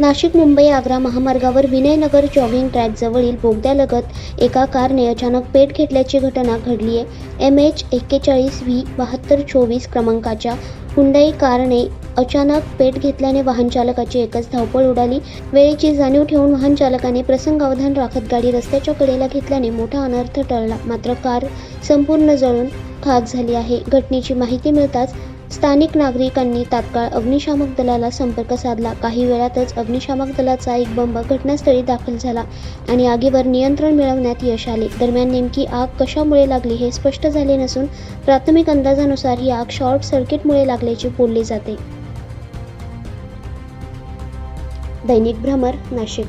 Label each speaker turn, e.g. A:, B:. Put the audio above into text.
A: नाशिक मुंबई आग्रा महामार्गावर विनयनगर जॉगिंग ट्रॅकजवळील बोगद्यालगत एका कारने अचानक पेट घेतल्याची घटना घडली आहे. एम एच एक्केचाळीस व्ही बहात्तर चोवीस क्रमांकाच्या हुंडाई कारने अचानक पेट घेतल्याने वाहन चालकाची एकच धावपळ उडाली. वेळेची जाणीव ठेवून वाहन चालकाने प्रसंगावधान राखत गाडी रस्त्याच्या कडेला घेतल्याने मोठा अनर्थ टळला. मात्र कार संपूर्ण जळून खाक झाली आहे. घटनेची माहिती मिळताच स्थानिक नागरिकांनी तात्काळ अग्निशामक दलाला संपर्क साधला. काही वेळातच अग्निशामक दलाचा एक बंब घटनास्थळी दाखल झाला आणि आगीवर नियंत्रण मिळवण्यात यश आले. दरम्यान नेमकी आग कशामुळे लागली हे स्पष्ट झाले नसून प्राथमिक अंदाजानुसार ही आग शॉर्ट सर्किटमुळे लागल्याचे बोलले जाते. दैनिक भ्रमर नाशिक.